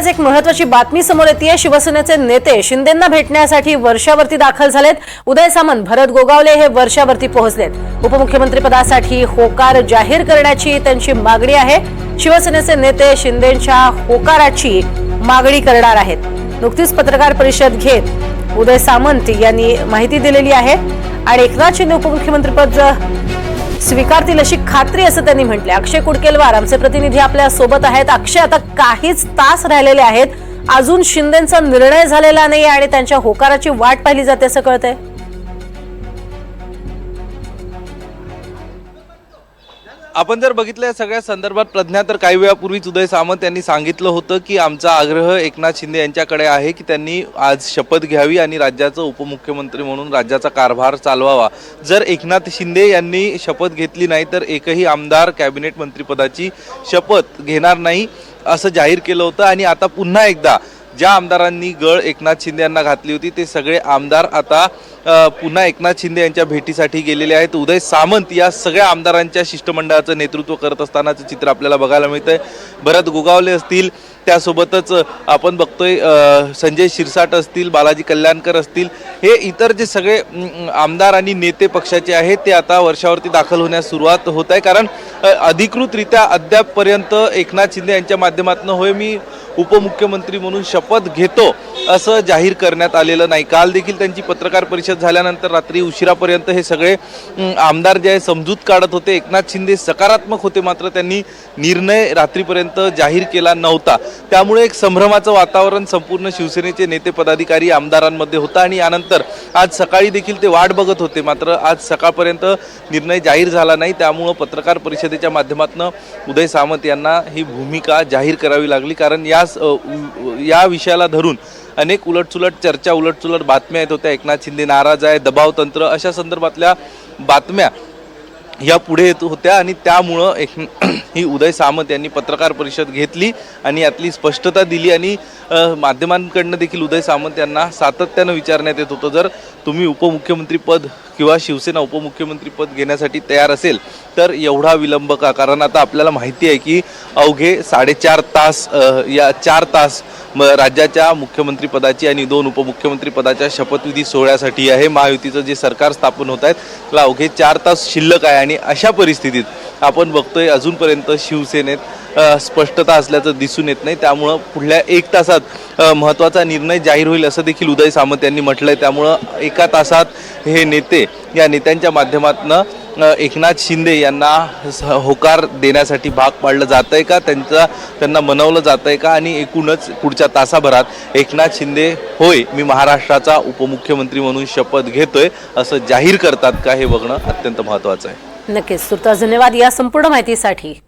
आज एक महत्वाची बातमी समोर येते शिवसेनेचे नेते शिंदेंना भेटण्यासाठी वर्षावरती दाखल झालेत. उदय सामंत भरत गोगावले हे वर्षावरती पोहोचलेत. उपमुख्यमंत्री पदासाठी होकार जाहीर करण्याची त्यांची मागणी आहे. शिवसेनेचे नेते शिंदेच्या होकाराची मागणी करणार आहेत. नुकतीच पत्रकार परिषद घेत उदय सामंत यांनी माहिती दिलेली आहे. आणि एकनाथ शिंदे उपमुख्यमंत्रीपद स्वीकारतील अशी खात्री असं त्यांनी म्हटलंय. अक्षय कुडकेलवार आमचे प्रतिनिधी आपल्यासोबत आहेत. अक्षय आता काहीच तास राहिलेले आहेत. अजून शिंदेचा निर्णय झालेला नाही आणि त्यांच्या होकाराची वाट पाहिली जाते असं कळतंय. आपण जर बघितलं या सगळ्या संदर्भात प्रज्ञा तर काही वेळापूर्वीच उदय सामंत यांनी सांगितलं होतं की आमचा आग्रह एकनाथ शिंदे यांच्याकडे आहे की त्यांनी आज शपथ घ्यावी आणि राज्याचं उपमुख्यमंत्री म्हणून राज्याचा कारभार चालवावा. जर एकनाथ शिंदे यांनी शपथ घेतली नाही तर एकही आमदार कॅबिनेट मंत्रिपदाची शपथ घेणार नाही असं जाहीर केलं होतं. आणि आता पुन्हा एकदा ज्या आमदारांनी गळ एकनाथ शिंदे यांना घातली होती ते सगळे आमदार आता पुन्हा एकनाथ शिंदे यांच्या भेटीसाठी गेलेले आहेत. उदय सामंत या सगळ्या आमदारांच्या शिष्टमंडळाचं नेतृत्व करत असतानाचं चित्र आपल्याला बघायला मिळतंय. भरत गोगावले असतील त्यासोबतच आपण बघतोय संजय शिरसाट असतील बालाजी कल्याणकर असतील हे इतर जे सगळे आमदार आणि नेते पक्षाचे आहेत ते आता वर्षावरती दाखल होण्यास सुरुवात होत आहे. कारण अधिकृतरित्या अद्यापपर्यंत एकनाथ शिंदे यांच्या माध्यमातून होय मी उपमुख्यमंत्री म्हणून शपथ घेतो असं जाहीर करण्यात आलेलं नाही. काल देखील त्यांची पत्रकार परिषद झाल्यानंतर रात्री उशिरापर्यंत हे सगळे आमदार जे आहे समजूत काढत होते. एकनाथ शिंदे सकारात्मक होते मात्र त्यांनी निर्णय रात्रीपर्यंत जाहीर केला नव्हता. त्यामुळे एक संभ्रमाचं वातावरण संपूर्ण शिवसेनेचे नेते पदाधिकारी आमदारांमध्ये होतं आणि यानंतर आज सकाळी देखील ते वाट बघत होते. मात्र आज सकाळपर्यंत निर्णय जाहीर झाला नाही. त्यामुळं पत्रकार परिषदेच्या माध्यमातून उदय सामंत यांना ही भूमिका जाहीर करावी लागली. कारण या यास या विषयाला धरून अनेक उलटसुलट चर्चा उलटसुलट बातम्या येत होत्या. एकनाथ शिंदे नाराज आहे दबाव तंत्र अशा संदर्भातल्या बातम्या या पुढे येत होत्या आणि त्यामुळं एक ही उदय सामंत यांनी पत्रकार परिषद घेतली आणि यातली स्पष्टता दिली आणि माध्यमांकडनं देखील उदय सामंत यांना सातत्यानं विचारण्यात येत होतं. जर तुम्ही उपमुख्यमंत्रीपद किंवा शिवसेना उपमुख्यमंत्रीपद घेण्यासाठी तयार असेल तर एवढा विलंब का? कारण आता आपल्याला माहिती आहे की अवघे साडेचार तास या चार तास राज्याच्या मुख्यमंत्रीपदाची आणि दोन उपमुख्यमंत्रीपदाच्या शपथविधी सोहळ्यासाठी आहे. महायुतीचं जे सरकार स्थापन होत आहे त्याला अवघे चार तास शिल्लक आहे आणि आणि अशा परिस्थितीत आपण बघतोय अजूनपर्यंत शिवसेनेत स्पष्टता असल्याचं दिसून येत नाही. त्यामुळं पुढल्या एक तासात महत्त्वाचा निर्णय जाहीर होईल असं देखील उदय सामंत यांनी म्हटलंय. त्यामुळं एका तासात हे नेते या नेत्यांच्या माध्यमातून एकनाथ शिंदे यांना होकार देण्यासाठी भाग पाडलं जात आहे का? त्यांचा त्यांना मनवलं जात आहे का? आणि एकूणच पुढच्या तासाभरात एकनाथ शिंदे होय मी महाराष्ट्राचा उपमुख्यमंत्री म्हणून शपथ घेतोय असं जाहीर करतात का हे बघणं अत्यंत महत्त्वाचं आहे. नक्कीच. तुर्तास धन्यवाद या संपूर्ण माहितीसाठी.